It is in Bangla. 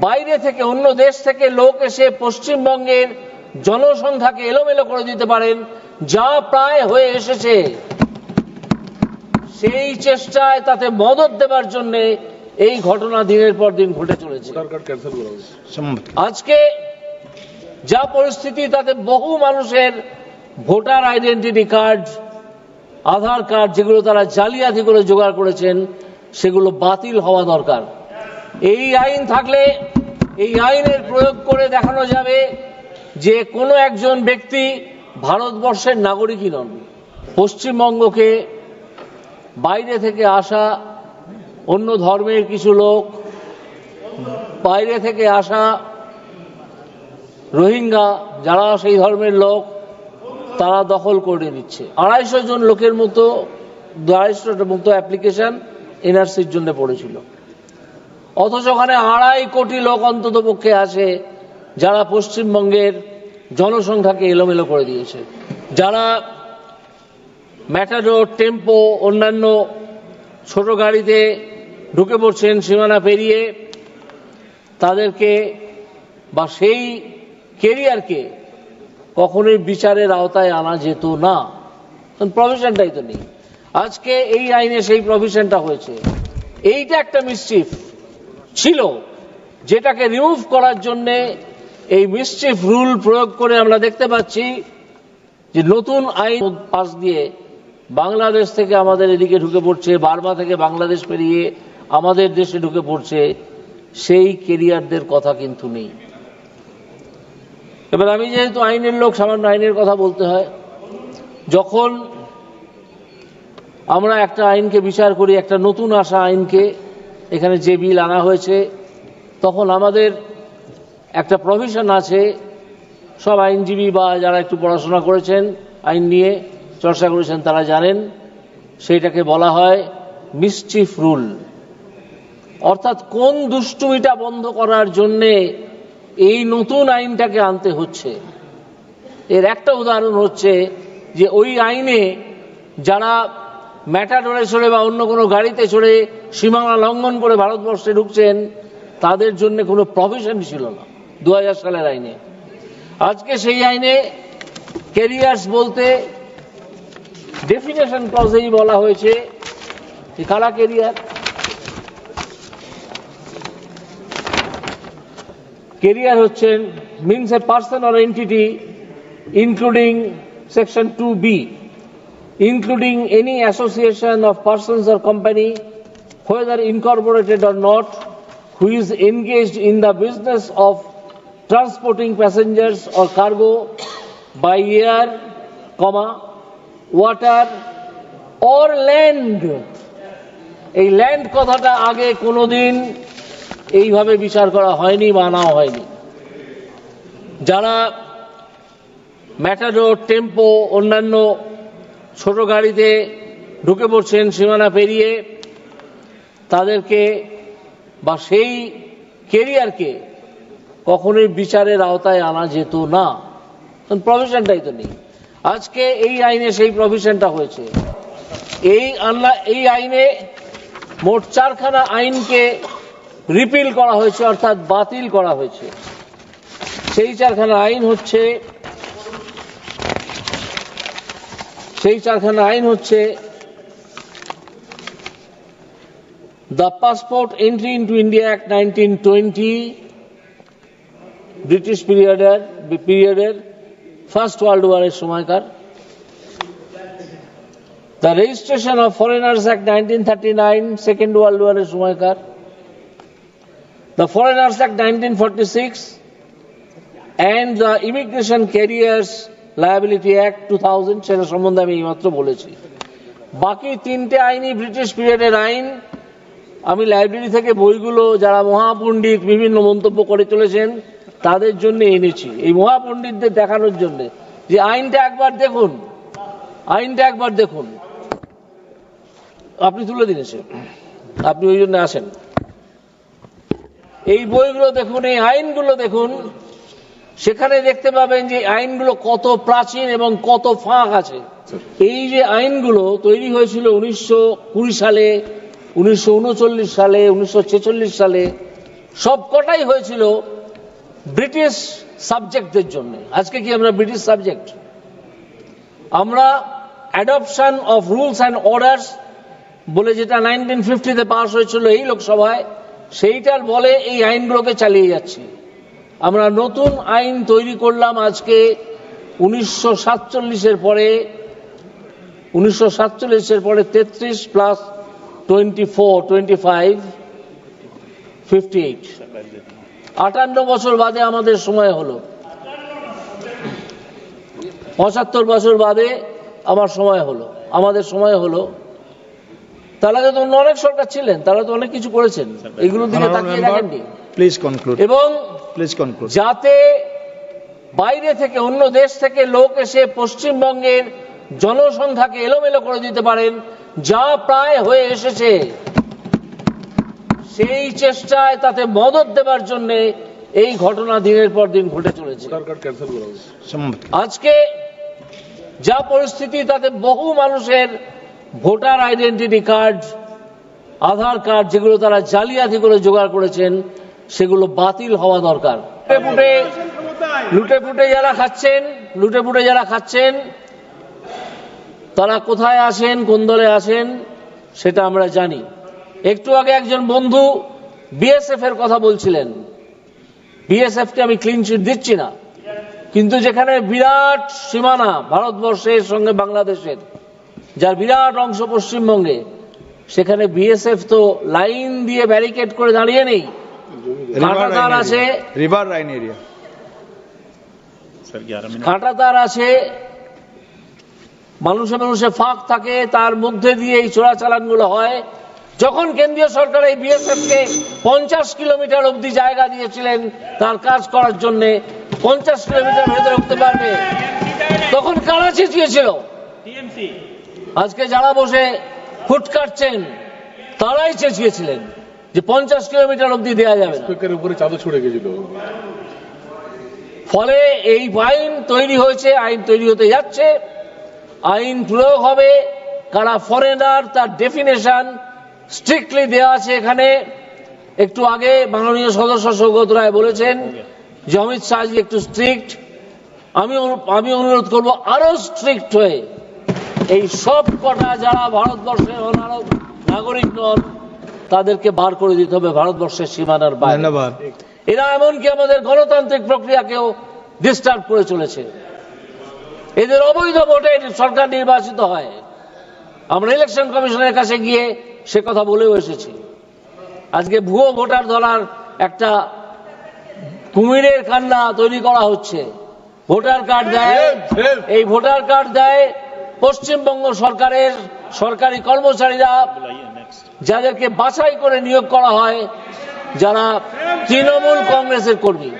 বাইরে থেকে অন্য দেশ থেকে লোক এসে পশ্চিমবঙ্গের জনসংখ্যাকে এলোমেলো করে দিতে পারেন যা প্রায় হয়ে এসেছে। সেই চেষ্টায় তাতে মদত দেবার জন্য এই ঘটনা দিনের পর দিন ঘটে চলেছে। আজকে যা পরিস্থিতি তাতে বহু মানুষের voter identity card Aadhaar card যেগুলো তারা জালিয়াতি করে জোগাড় করেছেন সেগুলো বাতিল হওয়া দরকার। এই আইন থাকলে এই আইনের প্রয়োগ করে দেখানো যাবে যে কোনো একজন ব্যক্তি ভারতবর্ষের নাগরিকই নন। পশ্চিমবঙ্গকে বাইরে থেকে আসা অন্য ধর্মের কিছু লোক, বাইরে থেকে আসা রোহিঙ্গা যারা সেই ধর্মের লোক, তারা দখল করে নিচ্ছে। আড়াইশো জন লোকের মতো আড়াইশোটার মতো অ্যাপ্লিকেশন এনআরসির জন্য পড়েছিল। অথচ ওখানে আড়াই কোটি লোক অন্তত পক্ষে আছে, যারা পশ্চিমবঙ্গের জনসংখ্যাকে এলোমেলো করে দিয়েছে। যারা ম্যাটাডোর টেম্পো অন্যান্য ছোট গাড়িতে ঢুকে পড়ছেন, সীমানা পেরিয়ে, তাদেরকে বা সেই কেরিয়ারকে কখনোই বিচারের আওতায় আনা যেত না। প্রভিশনটাই তো নেই। আজকে এই আইনে সেই প্রভিশনটা হয়েছে। এইটা একটা মিসচিফ ছিল, যেটাকে রিমুভ করার জন্য এই মিসচিফ রুল প্রয়োগ করে আমরা দেখতে পাচ্ছি যে নতুন আইন পাশ দিয়ে বাংলাদেশ থেকে আমাদের এদিকে ঢুকে পড়ছে বার্মা থেকে বাংলাদেশ পেরিয়ে আমাদের দেশে ঢুকে পড়ছে, সেই কেরিয়ারদের কথা কিন্তু নেই। এবার আমি যেহেতু আইনের লোক, সামান্য আইনের কথা বলতে হয়, যখন আমরা একটা আইনকে বিচার করি, একটা নতুন আসা আইনকে এখানে যে বিল আনা হয়েছে, তখন আমাদের একটা প্রভিশন আছে, সব আইনজীবী বা যারা একটু পড়াশোনা করেছেন, আইন নিয়ে চর্চা করেছেন, তারা জানেন, সেইটাকে বলা হয় মিসচিফ রুল অর্থাৎ কোন দুষ্টুমিটা বন্ধ করার জন্যে এই নতুন আইনটাকে আনতে হচ্ছে। এর একটা উদাহরণ হচ্ছে যে ওই আইনে যারা ম্যাটাডোরে চড়ে বা অন্য কোনো গাড়িতে চড়ে সীমানা লঙ্ঘন করে ভারতবর্ষে ঢুকছেন তাদের জন্য কোনো প্রভিশন ছিল না দু সালের আইনে। আজকে সেই আইনে ক্যারিয়ার্স বলতে ডেফিনেশন ক্লজেই বলা হয়েছে কারা কেরিয়ার কেরিয়ার হচ্ছেন means a person or entity including section two B including any association of persons or company, whether incorporated or not, who is engaged in the business of transporting passengers or cargo by air, comma, water or land. এই ল্যান্ড কথাটা আগে কোনোদিন এইভাবে বিচার করা হয়নি বা আনাও হয়নি যারা ম্যাটাডোর টেম্পো অন্যান্য ছোট গাড়িতে ঢুকে পড়ছেন সীমানা পেরিয়ে তাদেরকে বা সেই কেরিয়ারকে কখনোই বিচারের আওতায় আনা যেত না। প্রভিশনটাই তো নেই। আজকে এই আইনে সেই প্রভিশনটা হয়েছে। এই আনলা, এই আইনে মোট চারখানা আইনকে রিপিল করা হয়েছে, অর্থাৎ বাতিল করা হয়েছে। সেই চারখানা আইন হচ্ছে, সেই চারখানা আইন হচ্ছে passport entry into India act nineteen twenty British পিরিয়ডের পিরিয়ডের ফার্স্ট ওয়ার্ল্ড ওয়ারের সময়কার। The registration of foreigners act nineteen thirty nine second world ওয়ারের সময়কার। The foreigners act nineteen forty six and the immigration carriers liability act two thousand সেটা সম্বন্ধে আমি এইমাত্র বলেছি। বাকি তিনটে আইনই ব্রিটিশ পিরিয়ডের আইন আমি লাইব্রেরি থেকে বইগুলো যারা মহাপণ্ডিত বিভিন্ন মন্তব্য করে চলেছেন, তাদের জন্য এনেছি। এই মহাপণ্ডিতদের দেখানোর জন্য। যে আইনটা একবার দেখুন। আইনটা একবার দেখুন। আপনি তুলে দিন আপনি ওই জন্য আসেন। এই বইগুলো দেখুন, এই আইনগুলো দেখুন, সেখানে দেখতে পাবেন যে আইনগুলো কত প্রাচীন এবং কত ফাঁক আছে। এই যে আইনগুলো তৈরি হয়েছিল উনিশশো কুড়ি সালে উনিশশো উনচল্লিশ সালে, উনিশশো ছেচল্লিশ সালে সব কটাই হয়েছিল ব্রিটিশ সাবজেক্টদের জন্য। আজকে কি আমরা ব্রিটিশ সাবজেক্ট? আমরা adoption of rules and orders বলে যেটা নাইনটিন ফিফটিতে পাস হয়েছিল এই লোকসভায়, সেইটার বলে এই আইনগুলোকে চালিয়ে যাচ্ছি। আমরা নতুন আইন তৈরি করলাম আজকে উনিশশো সাতচল্লিশের পরে, উনিশশো সাতচল্লিশের পরে তেত্রিশ plus twenty twenty five fifty eight আটান্ন বছর বাদে আমাদের সময় হলো। পঁচাত্তর বছর বাদে আমার সময় হলো। আমাদের সময় হলো। তারা তো অন্য অনেক সরকার ছিলেন তারা তো অনেক কিছু করেছেন। এগুলোর দিকে তাকিয়ে দেখেননি. এবং. যাতে বাইরে থেকে অন্য দেশ থেকে লোক এসে পশ্চিমবঙ্গের জনসংখ্যাকে এলোমেলো করে দিতে পারেন যা প্রায় হয়ে এসেছে সেই চেষ্টায় তাতে মদত দেবার জন্য এই ঘটনা দিনের পর দিন ঘটে চলেছে। আজকে যা পরিস্থিতি তাতে বহু মানুষের voter identity card Aadhaar card যেগুলো তারা জালিয়াতি করে জোগাড় করেছেন সেগুলো বাতিল হওয়া দরকার। লুটে ফুটে যারা খাচ্ছেন লুটে পুটে যারা খাচ্ছেন তারা কোথায় আসেন কোন দলে আসেন সেটা আমরা জানি। একটু আগে একজন বন্ধু বিএসএফ এর কথা বলছিলেন। বিএসএফ কে আমি ক্লিন চিট দিচ্ছি না। কিন্তু যেখানে বিরাট সীমানা ভারতবর্ষের সঙ্গে বাংলাদেশের যার বিরাট অংশ পশ্চিমবঙ্গে সেখানে বিএসএফ তো লাইন দিয়ে ব্যারিকেড করে দাঁড়িয়ে নেই। কাঁটাতার আছে. River কাঁটাতার আছে। মানুষে মানুষে ফাঁক থাকে তার মধ্যে দিয়ে এই চোরাচালানগুলো হয়। যখন কেন্দ্রীয় সরকার এই বিএসএফ কে পঞ্চাশ কিলোমিটার অবধি জায়গা দিয়েছিলেন তার কাজ করার জন্য পঞ্চাশ কিলোমিটার ভেতরে উঠতে পারবে। তখন কারা চেঁচিয়েছিল আজকে যারা বসে ফুট কাটছেন তারাই চেঁচিয়েছিলেন যে পঞ্চাশ কিলোমিটার অব্দি দেওয়া যাবে উপরে চাদর ছড়ে গেছিল। ফলে এই আইন তৈরি হয়েছে আইন তৈরি হতে যাচ্ছে। আইন প্রয়োগ হবে কারা ফরেনার তার ডেফিনেশন স্ট্রিক্টলি দেওয়া আছে এখানে। একটু আগে মাননীয় সদস্য সৌগত রায় বলেছেন যে অমিত শাহজি একটু স্ট্রিক্ট আমি আমি অনুরোধ করব আরও স্ট্রিক্ট হয়ে। এই সব কটা যারা ভারতবর্ষের অনারব নাগরিক নন তাদেরকে বার করে দিতে হবে ভারতবর্ষের সীমানার বাইরে। এরা এমনকি আমাদের গণতান্ত্রিক প্রক্রিয়াকেও ডিস্টার্ব করে চলেছে। এদের অবৈধ ভোটে সরকার নির্বাচিত হয়। আমরা ইলেকশন কমিশনের কাছে গিয়ে সে কথা বলেও এসেছি। আজকে ভুয়ো ভোটার ধরার একটা কুমিরের কান্না তৈরি করা হচ্ছে। ভোটার কার্ড দেয় এই ভোটার কার্ড দেয় পশ্চিমবঙ্গ সরকারের সরকারি কর্মচারীরা। যাদেরকে বাছাই করে নিয়োগ করা হয় যারা তৃণমূল কংগ্রেসের কর্মী।